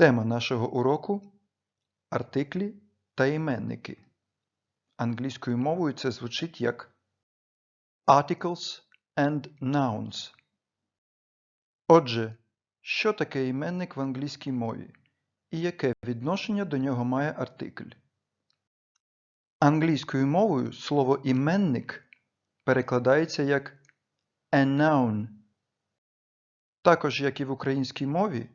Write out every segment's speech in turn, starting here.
Тема нашого уроку артиклі та іменники. Англійською мовою це звучить як articles and nouns. Отже, що таке іменник в англійській мові і яке відношення до нього має артикль? Англійською мовою слово іменник перекладається як a noun. Також, як і в українській мові,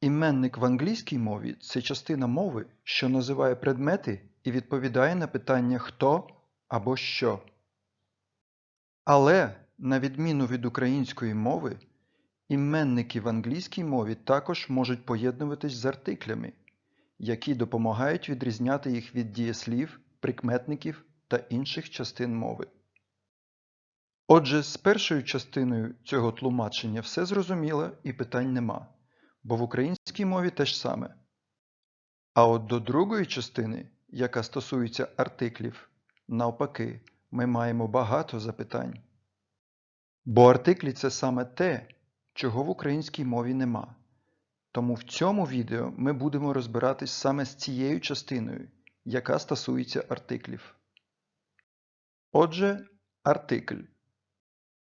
іменник в англійській мові це частина мови, що називає предмети і відповідає на питання хто або що. Але, на відміну від української мови, іменники в англійській мові також можуть поєднуватись з артиклями, які допомагають відрізняти їх від дієслів, прикметників та інших частин мови. Отже, з першою частиною цього тлумачення все зрозуміло і питань нема, бо в українській мові те ж саме. А от до другої частини, яка стосується артиклів, навпаки, ми маємо багато запитань. Бо артиклі це саме те, чого в українській мові нема. Тому в цьому відео ми будемо розбиратись саме з цією частиною, яка стосується артиклів. Отже, артикль.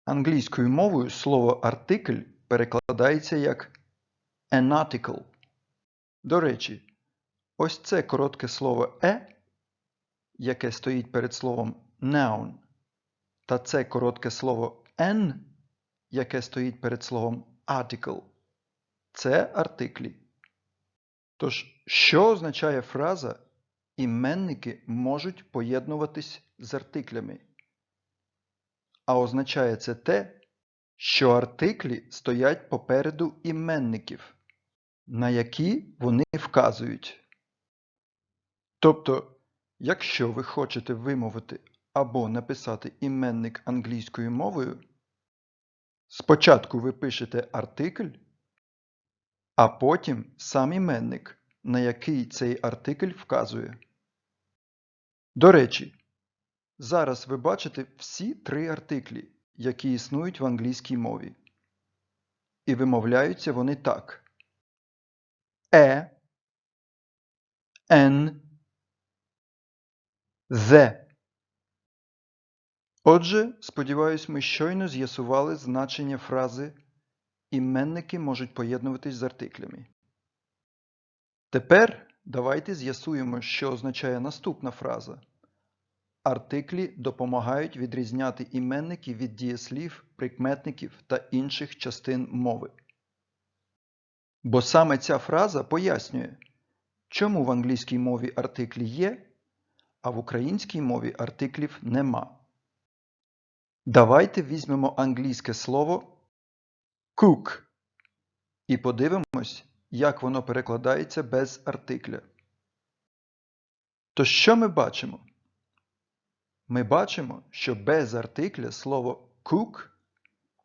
Англійською мовою слово артикль перекладається як article. До речі, ось це коротке слово е, яке стоїть перед словом noun, та це коротке слово an, яке стоїть перед словом article. Це артиклі. Тож, що означає фраза іменники можуть поєднуватись з артиклями? А означає це те, що артиклі стоять попереду іменників, на які вони вказують. Тобто, якщо ви хочете вимовити або написати іменник англійською мовою, спочатку ви пишете артикль, а потім сам іменник, на який цей артикль вказує. До речі, Зараз ви бачите всі три артиклі, які існують в англійській мові. І вимовляються вони так: е, ен, the. Отже, сподіваюсь, ми щойно з'ясували значення фрази іменники можуть поєднуватись з артиклями. Тепер давайте з'ясуємо, що означає наступна фраза. Артиклі допомагають відрізняти іменники від дієслів, прикметників та інших частин мови. Бо саме ця фраза пояснює, чому в англійській мові артиклі є, а в українській мові артиклів нема. Давайте візьмемо англійське слово cook і подивимось, як воно перекладається без артикля. То що ми бачимо? Ми бачимо, що без артикля слово cook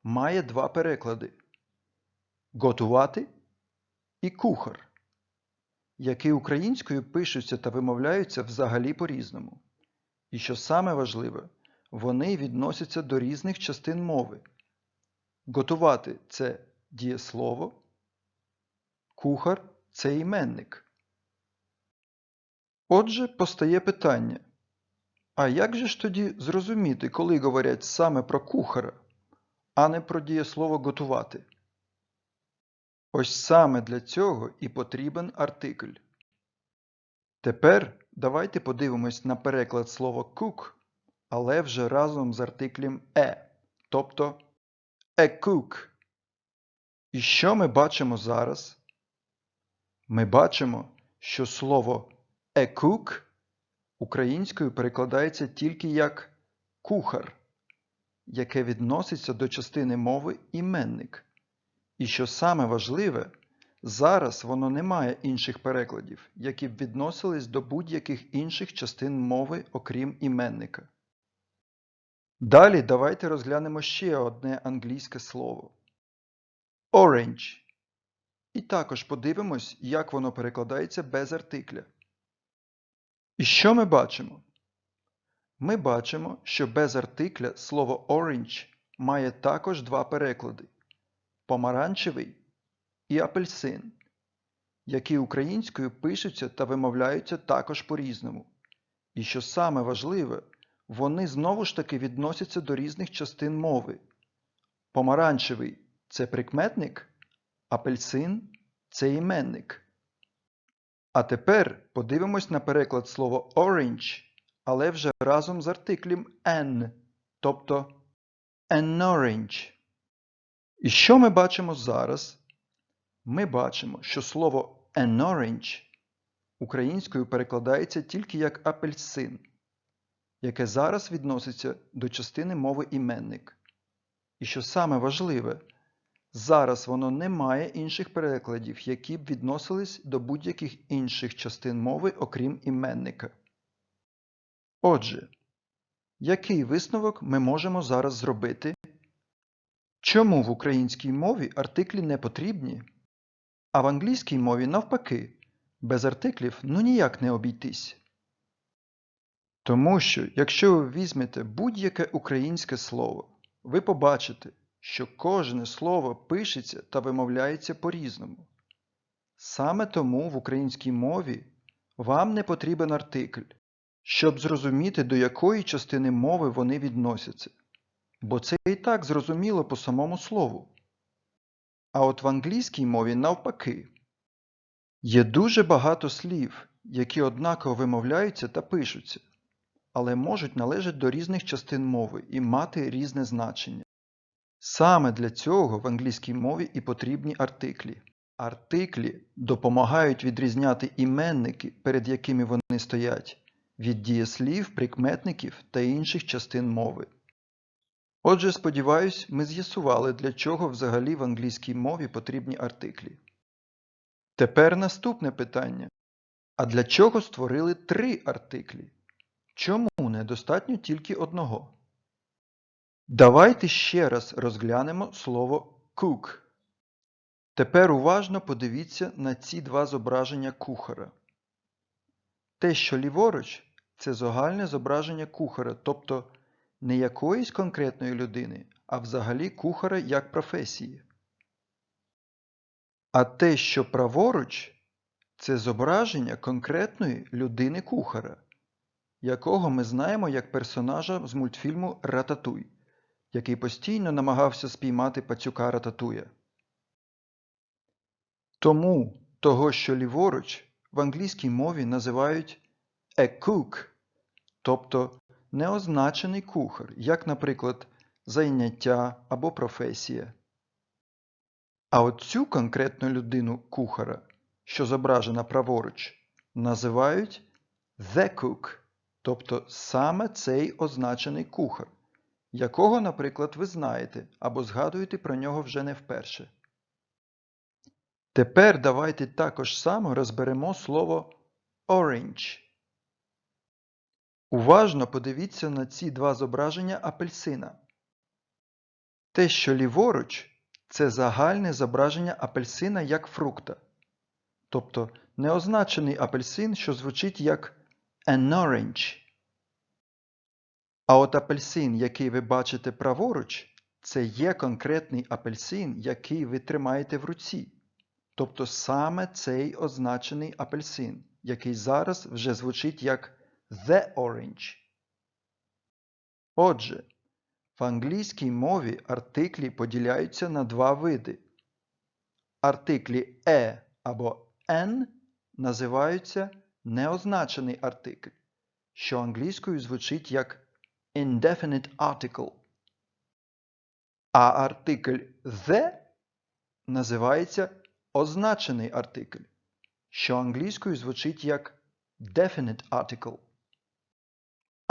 має два переклади готувати і кухар, які українською пишуться та вимовляються взагалі по-різному. І що саме важливе, вони відносяться до різних частин мови. Готувати це дієслово, кухар це іменник. Отже, постає питання. А як же ж тоді зрозуміти, коли говорять саме про кухара, а не про дієслово готувати? Ось саме для цього і потрібен артикль. Тепер давайте подивимось на переклад слова cook, але вже разом з артиклем е, тобто a cook. І що ми бачимо зараз? Ми бачимо, що слово a cook українською перекладається тільки як кухар, яке відноситься до частини мови іменник. І що саме важливе, зараз воно не має інших перекладів, які б відносились до будь-яких інших частин мови, окрім іменника. Далі давайте розглянемо ще одне англійське слово orange. І також подивимось, як воно перекладається без артикля. І що ми бачимо? Ми бачимо, що без артикля слово orange має також два переклади помаранчевий і апельсин. які українською пишуться та вимовляються також по-різному. І що саме важливе, вони знову ж таки відносяться до різних частин мови. Помаранчевий це прикметник, апельсин це іменник. А тепер подивимось на переклад слова orange, але вже разом з артиклем an, тобто an orange. І що ми бачимо зараз? Ми бачимо, що слово an orange українською перекладається тільки як апельсин, яке зараз відноситься до частини мови іменник. І що саме важливе, зараз воно не має інших перекладів, які б відносились до будь-яких інших частин мови, окрім іменника. Отже, який висновок ми можемо зараз зробити? Чому в українській мові артиклі не потрібні, а в англійській мові навпаки, без артиклів ну ніяк не обійтись? Тому що, якщо ви візьмете будь-яке українське слово, ви побачите, що кожне слово пишеться та вимовляється по-різному. Саме тому в українській мові вам не потрібен артикль, щоб зрозуміти, до якої частини мови вони відносяться, бо це і так зрозуміло по самому слову. А от в англійській мові навпаки. Є дуже багато слів, які однаково вимовляються та пишуться, але можуть належати до різних частин мови і мати різне значення. Саме для цього в англійській мові і потрібні артиклі. Артиклі допомагають відрізняти іменники, перед якими вони стоять, від дієслів, прикметників та інших частин мови. Отже, сподіваюсь, ми з'ясували, для чого взагалі в англійській мові потрібні артиклі. Тепер наступне питання. А для чого створили три артиклі? Чому недостатньо тільки одного? Давайте ще раз розглянемо слово cook. Тепер уважно подивіться на ці два зображення кухара. Те, що ліворуч, це загальне зображення кухара, тобто не якоїсь конкретної людини, а взагалі кухара як професії. А те, що праворуч, це зображення конкретної людини кухара, якого ми знаємо як персонажа з мультфільму Рататуй, який постійно намагався спіймати пацюка Рататуя. Тому того, що ліворуч, в англійській мові називають a cook, тобто неозначений кухар, як, наприклад, зайняття або професія. А от цю конкретну людину кухара, що зображена праворуч, називають the cook, тобто саме цей означений кухар, якого, наприклад, ви знаєте або згадуєте про нього вже не вперше. Тепер давайте також само розберемо слово orange. Уважно подивіться на ці два зображення апельсина. Те, що ліворуч, це загальне зображення апельсина як фрукта, тобто неозначений апельсин, що звучить як an orange. А от апельсин, який ви бачите праворуч, це є конкретний апельсин, який ви тримаєте в руці. Тобто саме цей означений апельсин, який зараз вже звучить як the orange. Отже, в англійській мові артиклі поділяються на два види. Артиклі е або n називаються неозначений артикль, що англійською звучить як indefinite article. А артикль the називається означений артикль, що англійською звучить як definite article.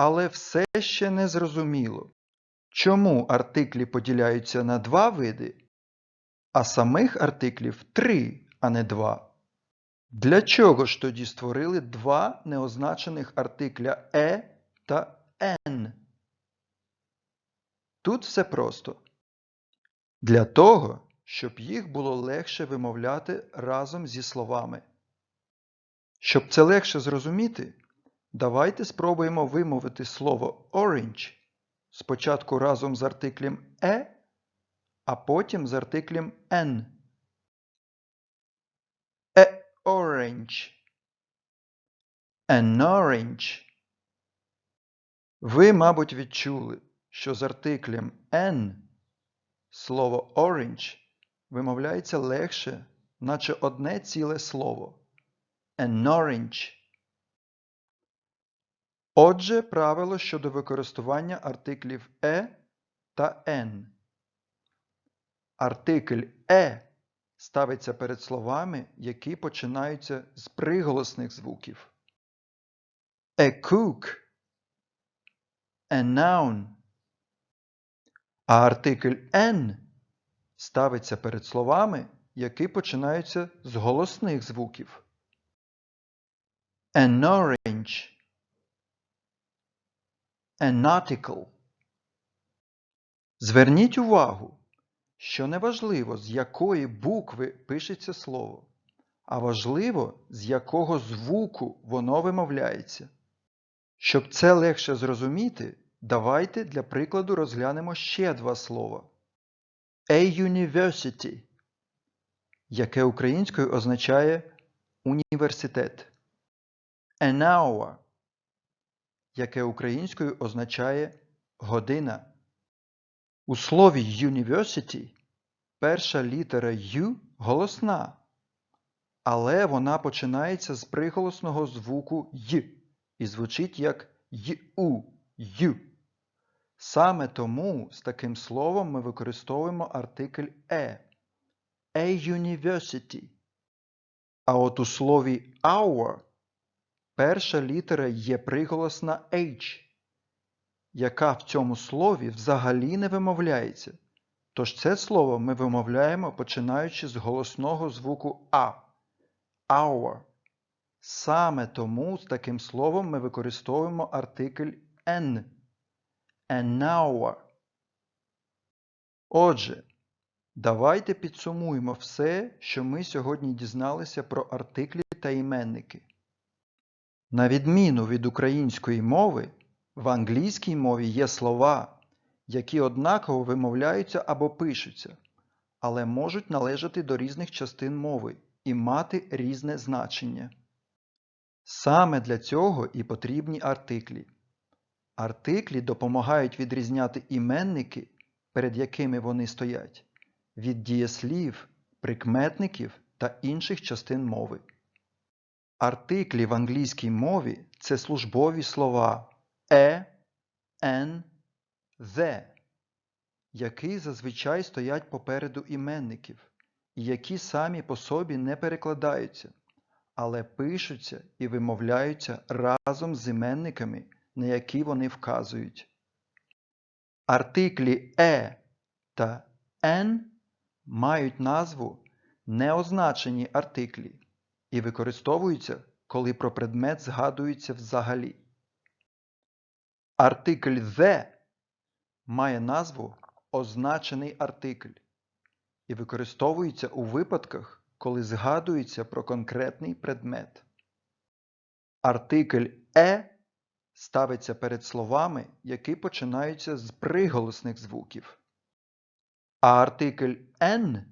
Але все ще не зрозуміло, чому артиклі поділяються на два види, а самих артиклів три, а не два. Для чого ж тоді створили два неозначених артикля е та n? Тут все просто. Для того, щоб їх було легше вимовляти разом зі словами. Щоб це легше зрозуміти, давайте спробуємо вимовити слово orange спочатку разом з артиклем е, а потім з артиклем n. Е orange. An orange. Ви, мабуть, відчули, що з артиклем an слово orange вимовляється легше, наче одне ціле слово. An orange. Отже, правило щодо використання артиклів е та n. Артикль е ставиться перед словами, які починаються з приголосних звуків. A cook. A noun. А артикль n ставиться перед словами, які починаються з голосних звуків. An orange. An article. Зверніть увагу, що не важливо, з якої букви пишеться слово, а важливо, з якого звуку воно вимовляється. Щоб це легше зрозуміти, давайте для прикладу розглянемо ще два слова. A university, яке українською означає університет. An hour, яке українською означає година. У слові university перша літера U голосна, але вона починається з приголосного звуку й і звучить як ю, ю. Саме тому з таким словом ми використовуємо артикль е. A university. А от у слові our перша літера є приголосна H, яка в цьому слові взагалі не вимовляється. Тож це слово ми вимовляємо починаючи з голосного звуку А. Our. Саме тому з таким словом ми використовуємо артикль n. An hour. Отже, давайте підсумуємо все, що ми сьогодні дізналися про артиклі та іменники. На відміну від української мови, в англійській мові є слова, які однаково вимовляються або пишуться, але можуть належати до різних частин мови і мати різне значення. Саме для цього і потрібні артиклі. Артиклі допомагають відрізняти іменники, перед якими вони стоять, від дієслів, прикметників та інших частин мови. Артиклі в англійській мові це службові слова е, «en», «the», які зазвичай стоять попереду іменників і які самі по собі не перекладаються, але пишуться і вимовляються разом з іменниками, на які вони вказують. Артиклі е та «en» мають назву неозначені артиклі і використовуються, коли про предмет згадується взагалі. Артикль «the» має назву означений артикль і використовується у випадках, коли згадується про конкретний предмет. Артикль е ставиться перед словами, які починаються з приголосних звуків. А артикль n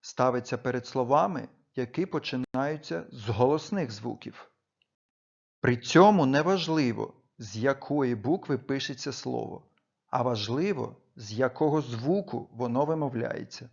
ставиться перед словами, які починаються з голосних звуків. При цьому не важливо, з якої букви пишеться слово, а важливо, з якого звуку воно вимовляється.